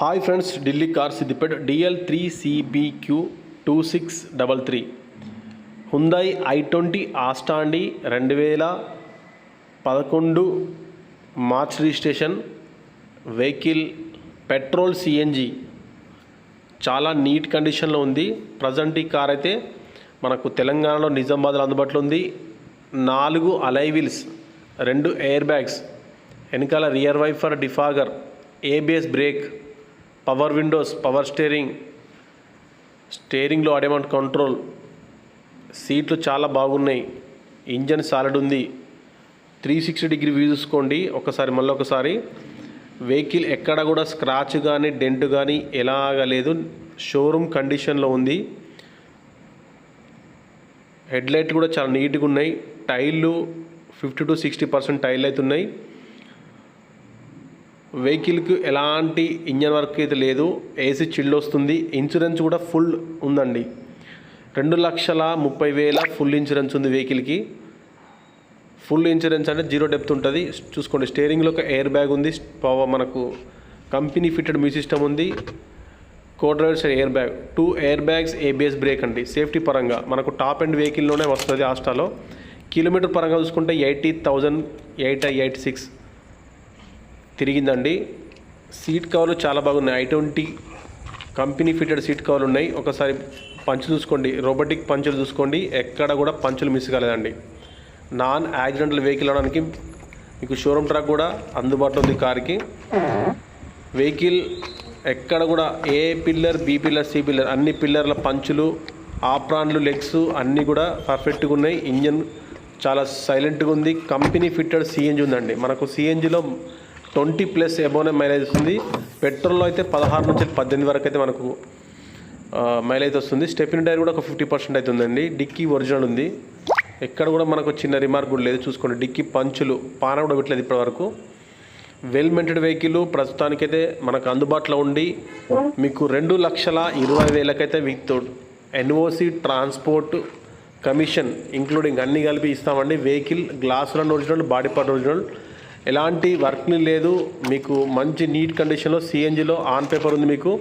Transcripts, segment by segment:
Hi friends Delhi car Siddipet DL three CBQ two six double three. Hyundai i twenty ఆస్టాండి రెండు వేల పదకొండు March registration vehicle petrol CNG చాలా neat కండిషన్లో ఉంది. Present ఈ car అయితే మనకు తెలంగాణలో నిజామాబాద్లో అందుబాటులో ఉంది. నాలుగు అలైవిల్స్ రెండు ఎయిర్ బ్యాగ్స్ వెనకాల rear wiper defogger ABS brake power windows power steering స్టీరింగ్లో అడేమంట్ కంట్రోల్. సీట్లు చాలా బాగున్నాయి. ఇంజన్ సాలిడ్ ఉంది. త్రీ సిక్స్టీ డిగ్రీ వ్యూ చూసుకోండి. ఒకసారి మళ్ళీ ఒకసారి వెహికల్ ఎక్కడ కూడా స్క్రాచ్ కానీ డెంట్ కానీ ఎలాగా లేదు. షోరూమ్ కండిషన్లో ఉంది. హెడ్లైట్ కూడా చాలా నీట్గా ఉన్నాయి. టైర్లు ఫిఫ్టీ టు సిక్స్టీ పర్సెంట్ టైర్లు అయితే ఉన్నాయి వెహికల్కి ఎలాంటి ఇంజన్ వర్క్ అయితే లేదు ఏసీ చిల్డ్ వస్తుంది ఇన్సూరెన్స్ కూడా ఫుల్ ఉందండి. రెండు లక్షల ముప్పై వేల ఫుల్ ఇన్సూరెన్స్ ఉంది వెహికల్కి. ఫుల్ ఇన్సూరెన్స్ అంటే జీరో డెప్త్ ఉంటుంది. చూసుకోండి స్టీరింగ్లో ఒక ఎయిర్ బ్యాగ్ ఉంది పవర్ మనకు కంపెనీ ఫిట్టెడ్ మ్యూజిక్ సిస్టమ్ ఉంది. Co drivers air bag two air bags ABS brake అండి సేఫ్టీ పరంగా. మనకు టాప్ అండ్ వెహికల్లోనే వస్తుంది ఆస్టాలో కిలోమీటర్ పరంగా చూసుకుంటే eighty thousand eight eight six. తిరిగిందండి. Seat కవర్లు చాలా బాగున్నాయి. I twenty company fitted seat కవర్లు ఉన్నాయి. ఒకసారి పంచ్ చూసుకోండి. రోబోటిక్ పంచులు చూసుకోండి. ఎక్కడ కూడా పంచులు మిస్ కాలేదండి. నాన్ యాక్సిడెంటల్ వెహికల్ అవడానికి మీకు షోరూమ్ ట్రాక్ కూడా అందుబాటులో ఉంది కార్కి. వెహికల్ ఎక్కడ కూడా A pillar B pillar C pillar అన్ని పిల్లర్ల పంచులు ఆప్రాన్లు లెగ్స్ అన్నీ కూడా పర్ఫెక్ట్గా ఉన్నాయి. ఇంజన్ చాలా సైలెంట్గా ఉంది. కంపెనీ ఫిట్టెడ్ సిఎన్జి ఉందండి. మనకు సిఎన్జిలో ట్వంటీ ప్లస్ ఎబోనే మైలేజ్ వస్తుంది. పెట్రోల్లో అయితే పదహారు నుంచి పద్దెనిమిది వరకు అయితే మనకు మైలేజ్ వస్తుంది. స్టెఫిన్ టైర్ కూడా ఒక ఫిఫ్టీ పర్సెంట్ అయితే ఉందండి. డిక్కీ ఒరిజినల్ ఉంది. ఎక్కడ కూడా మనకు చిన్న రిమార్క్ కూడా లేదు. చూసుకోండి డిక్కీ పంచులు పాన కూడా పెట్టలేదు ఇప్పటివరకు. వెల్ మెంటెడ్ వెహికల్ ప్రస్తుతానికైతే మనకు అందుబాటులో ఉండి మీకు రెండు లక్షల ఇరవై వేలకైతే with NOC transport commission including అన్నీ కలిపి ఇస్తామండి. వెహికల్ గ్లాసులను ఒరిజినల్ బాడీ పార్ట్ ఒరిజినల్ ఎలాంటి వర్క్ లేదు. మీకు మంచి నీట్ కండిషన్లో సిఎన్జిలో ఆన్ పేపర్ ఉంది మీకు.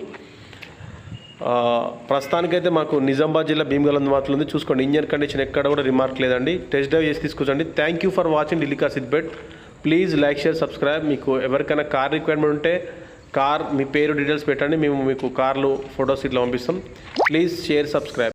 ప్రస్తుతానికైతే మాకు నిజామాబాద్ జిల్లా భీమగల్ అందుబాటులో ఉంది. చూసుకోండి ఇంజన్ కండిషన్ ఎక్కడ కూడా రిమార్క్ లేదండి. టెస్ట్ డ్రైవ్ చేసి తీసుకొచ్చండి. Thank you for watching ఢిల్లీకా Siddipet please like share subscribe మీకు ఎవరికైనా కార్ రిక్వైర్మెంట్ ఉంటే కార్ మీ పేరు డీటెయిల్స్ పెట్టండి. మేము మీకు కార్లు ఫొటోస్ ఇట్లా పంపిస్తాం. Please share subscribe